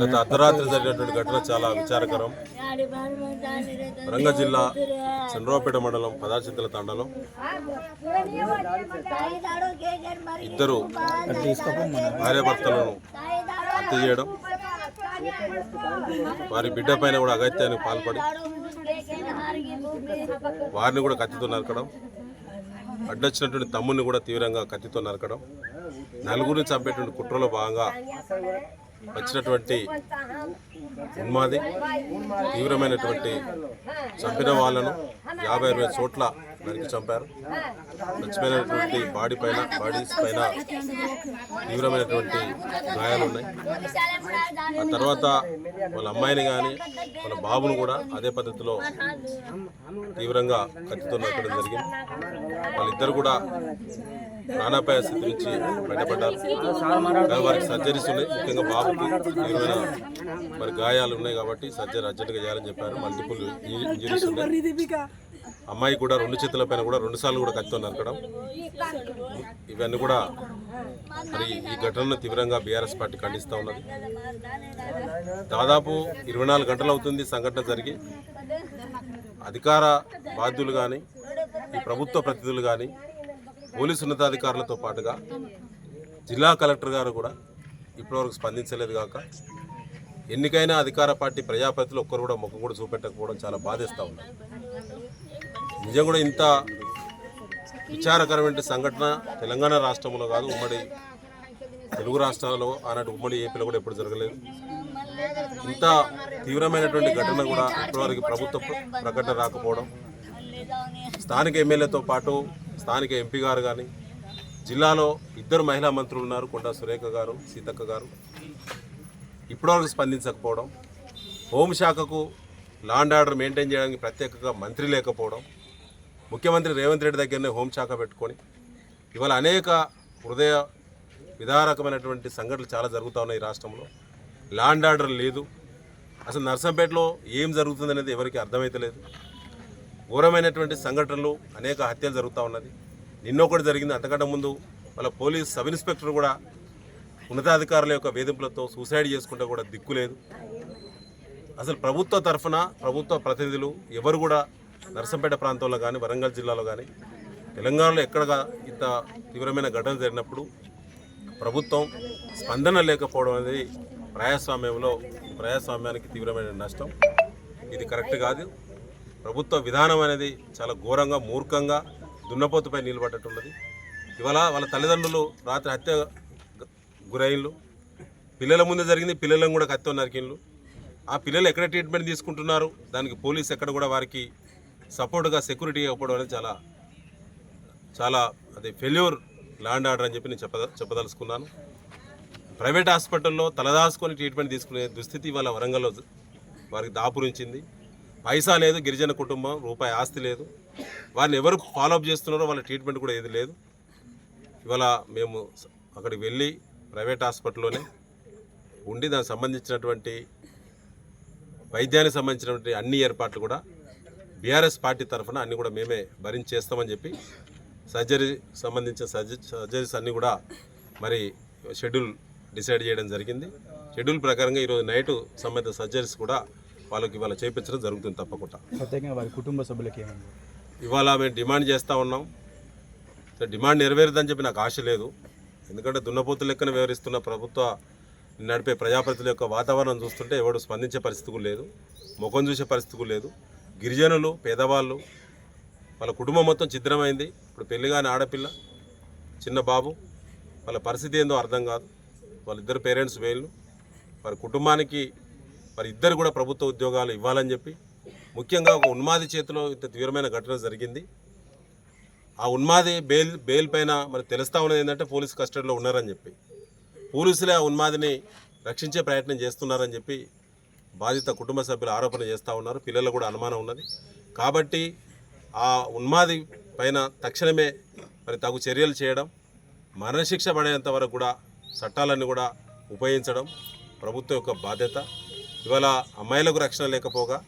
గత అర్ధరాత్రి జరిగినటువంటి ఘటన చాలా విచారకరం. రంగ జిల్లా చంద్రబాపేట మండలం పదాచిత్తుల తండలో ఇద్దరు భార్యాభర్తలను హత్య చేయడం వారి బిడ్డ పైన కూడా అగత్యానికి పాల్పడి వారిని కూడా కత్తితో నరకడం అడ్డొచ్చినటువంటి తమ్ముని కూడా తీవ్రంగా కత్తితో నరకడం. నలుగురిని చంపేటువంటి కుట్రలో భాగంగా వచ్చినటువంటి ఉన్మాది తీవ్రమైనటువంటి చంపిన వాళ్ళను యాభై అరవై చోట్ల నరికి చంపారు. చచ్చిపోయినటువంటి బాడీ పైన బాడీస్ పైన తీవ్రమైనటువంటి గాయాలు ఉన్నాయి. ఆ తర్వాత వాళ్ళ అమ్మాయిని కానీ వాళ్ళ బాబును కూడా అదే పద్ధతిలో తీవ్రంగా కత్తితో నరకడం జరిగింది. వాళ్ళిద్దరు కూడా ప్రాణాపాయ స్థితి నుంచి బయటపడ్డారు. కానీ వారికి సర్జరీస్ ఉన్నాయి. ముఖ్యంగా బాబుకి తీవ్రమైన మరి గాయాలు ఉన్నాయి కాబట్టి సర్జరీ అర్జెంటుగా చేయాలని చెప్పారు. మల్టిపుల్ ఇంజరీస్ ఉన్నాయి. అమ్మాయి కూడా రెండు చేతులు పైన కూడా రెండుసార్లు కూడా కత్తితో నరకడం ఇవన్నీ కూడా మరి ఈ ఘటనను తీవ్రంగా బీఆర్ఎస్ పార్టీ ఖండిస్తూ ఉన్నది. దాదాపు ఇరవై నాలుగు గంటలు అవుతుంది సంఘటన జరిగి. అధికార బాధ్యులు కానీ ఈ ప్రభుత్వ ప్రతినిధులు కానీ పోలీసు ఉన్నతాధికారులతో పాటుగా జిల్లా కలెక్టర్ గారు కూడా ఇప్పటివరకు స్పందించలేదు కాక ఎన్నికైనా అధికార పార్టీ ప్రజాప్రతిలో ఒక్కరు కూడా ముఖం కూడా చూపెట్టకపోవడం చాలా బాధేస్తూ ఉన్నారు నిజం కూడా ఇంత విచారకరమైన సంఘటన తెలంగాణ రాష్ట్రంలో కాదు ఉమ్మడి తెలుగు రాష్ట్రాల్లో ఆనాటి ఉమ్మడి ఏపీలో కూడా ఎప్పుడు జరగలేదు. ఇంత తీవ్రమైనటువంటి ఘటన కూడా ఇప్పటివరకు ప్రభుత్వ ప్రకటన రాకపోవడం స్థానిక ఎమ్మెల్యేతో పాటు స్థానిక ఎంపీ గారు కానీ జిల్లాలో ఇద్దరు మహిళా మంత్రులు ఉన్నారు కొండా సురేఖ గారు సీతక్క గారు. ఇప్పటివరకు స్పందించకపోవడం హోంశాఖకు లాండ్ ఆర్డర్ మెయింటైన్ చేయడానికి ప్రత్యేకంగా మంత్రి లేకపోవడం ముఖ్యమంత్రి రేవంత్ రెడ్డి దగ్గరనే హోంశాఖ పెట్టుకొని ఇవాళ అనేక హృదయ విధారకమైనటువంటి సంఘటనలు చాలా జరుగుతూ ఉన్నాయి ఈ రాష్ట్రంలో. ల్యాండ్ ఆర్డర్ లేదు. అసలు నర్సంపేటలో ఏం జరుగుతుంది అనేది ఎవరికి అర్థమైతలేదు ఘోరమైనటువంటి సంఘటనలు అనేక హత్యలు జరుగుతూ ఉన్నది. నిన్నొకటి జరిగింది. అంతకంటే ముందు వాళ్ళ పోలీస్ సబ్ ఇన్స్పెక్టర్ కూడా ఉన్నతాధికారుల యొక్క వేధింపులతో సూసైడ్ చేసుకుంటే కూడా దిక్కు లేదు. అసలు ప్రభుత్వ తరఫున ప్రభుత్వ ప్రతినిధులు ఎవరు కూడా నర్సంపేట ప్రాంతంలో కానీ వరంగల్ జిల్లాలో కానీ తెలంగాణలో ఎక్కడగా ఇంత తీవ్రమైన ఘటన జరిగినప్పుడు ప్రభుత్వం స్పందన లేకపోవడం అనేది ప్రజాస్వామ్యంలో ప్రజాస్వామ్యానికి తీవ్రమైన నష్టం. ఇది కరెక్ట్ కాదు. ప్రభుత్వ విధానం అనేది చాలా ఘోరంగా మూర్ఖంగా దున్నపోతుపై నిలబడ్డట్టున్నది ఇవాళ వాళ్ళ తల్లిదండ్రులు రాత్రి హత్య గు- గురైన్లు. పిల్లల ముందే జరిగింది పిల్లలను కూడా కత్తి నరికిన్లు ఆ పిల్లలు ఎక్కడ ట్రీట్మెంట్ తీసుకుంటున్నారు? దానికి పోలీస్ ఎక్కడ కూడా వారికి సపోర్ట్గా సెక్యూరిటీ ఇవ్వకపోవడం అనేది చాలా చాలా అది ఫెల్యూర్ ల్యాండ్ ఆర్డర్ అని చెప్పి నేను చెప్పద చెప్పదలుచుకున్నాను. ప్రైవేట్ హాస్పిటల్లో తలదాచుకొని ట్రీట్మెంట్ తీసుకునే దుస్థితి ఇవాళ వరంగల్లో వారికి దాపురించింది. పైసా లేదు గిరిజన కుటుంబం రూపాయి ఆస్తి లేదు. వారిని ఎవరు ఫాలోఅప్ చేస్తున్నారో వాళ్ళ ట్రీట్మెంట్ కూడా ఏది లేదు. ఇవాళ మేము అక్కడికి వెళ్ళి ప్రైవేట్ హాస్పిటల్లోనే ఉండి దానికి సంబంధించినటువంటి వైద్యానికి సంబంధించినటువంటి అన్ని ఏర్పాట్లు కూడా బీఆర్ఎస్ పార్టీ తరఫున అన్ని కూడా మేమే భరించి చేస్తామని చెప్పి సర్జరీ సంబంధించిన సర్జ సర్జరీస్ అన్నీ కూడా మరి షెడ్యూల్ డిసైడ్ చేయడం జరిగింది. షెడ్యూల్ ప్రకారంగా ఈరోజు నైట్ సంబంధిత సర్జరీస్ కూడా వాళ్ళకి ఇవాళ చేయించడం జరుగుతుంది తప్పకుండా. ప్రత్యేకంగా వారి కుటుంబ సభ్యులకి ఇవాళ మేము డిమాండ్ చేస్తూ ఉన్నాం. డిమాండ్ నెరవేరుదని చెప్పి నాకు ఆశ లేదు. ఎందుకంటే దున్నపోతు లెక్కన వివరిస్తున్న ప్రభుత్వ నడిపే ప్రజాప్రతినిధుల యొక్క వాతావరణం చూస్తుంటే ఎవడు స్పందించే పరిస్థితి లేదు. ముఖం చూసే పరిస్థితి లేదు. గిరిజనులు పేదవాళ్ళు వాళ్ళ కుటుంబం మొత్తం ఛిద్రమైంది. ఇప్పుడు పెళ్ళి కాని ఆడపిల్ల చిన్న బాబు వాళ్ళ పరిస్థితి ఏందో అర్థం కాదు. వాళ్ళిద్దరు పేరెంట్స్ వేళ్ళు. వారి కుటుంబానికి వారి ఇద్దరు కూడా ప్రభుత్వ ఉద్యోగాలు ఇవ్వాలని చెప్పి ముఖ్యంగా ఒక ఉన్మాది చేతిలో ఇంత తీవ్రమైన ఘటన జరిగింది. ఆ ఉన్మాది బెయిల్ బెయిల్ పైన మరి తెలుస్తా ఉన్నది ఏంటంటే పోలీస్ కస్టడీలో ఉన్నారని చెప్పి. పోలీసులే ఆ ఉన్మాదిని రక్షించే ప్రయత్నం చేస్తున్నారని చెప్పి బాధిత కుటుంబ సభ్యులు ఆరోపణ చేస్తూ ఉన్నారు. పిల్లలు కూడా అనుమానం ఉన్నది. కాబట్టి ఆ ఉన్మాది పైన తక్షణమే మరి తగు చర్యలు చేయడం మరణశిక్ష పడేంత వరకు కూడా చట్టాలన్నీ కూడా ఉపయోగించడం ప్రభుత్వం యొక్క బాధ్యత. ఇవాళ అమ్మాయిలకు రక్షణ లేకపోగా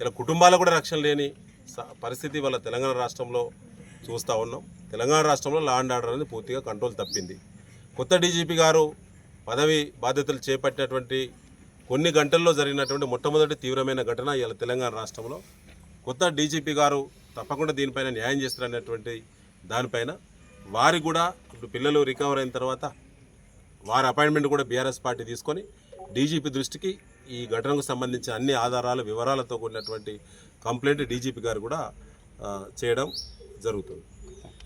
ఇలా కుటుంబాలకు కూడా రక్షణ లేని స- పరిస్థితి వల్ల తెలంగాణ రాష్ట్రంలో చూస్తూ ఉన్నాం. తెలంగాణ రాష్ట్రంలో లా అండ్ ఆర్డర్ అనేది పూర్తిగా కంట్రోల్ తప్పింది. కొత్త డీజీపీ గారు పదవి బాధ్యతలు చేపట్టినటువంటి కొన్ని గంటల్లో జరిగినటువంటి మొట్టమొదటి తీవ్రమైన ఘటన ఇలా తెలంగాణ రాష్ట్రంలో. కొత్త డీజీపీ గారు తప్పకుండా దీనిపైన న్యాయం చేస్తారనేటువంటి దానిపైన వారి కూడా ఇప్పుడు పిల్లలు రికవర్ అయిన తర్వాత వారి అపాయింట్మెంట్ కూడా బీఆర్ఎస్ పార్టీ తీసుకొని డీజీపీ దృష్టికి ఈ ఘటనకు సంబంధించిన అన్ని ఆధారాలు వివరాలతో కూడినటువంటి కంప్లైంట్ డీజీపీ గారు కూడా చేయడం జరుగుతుంది.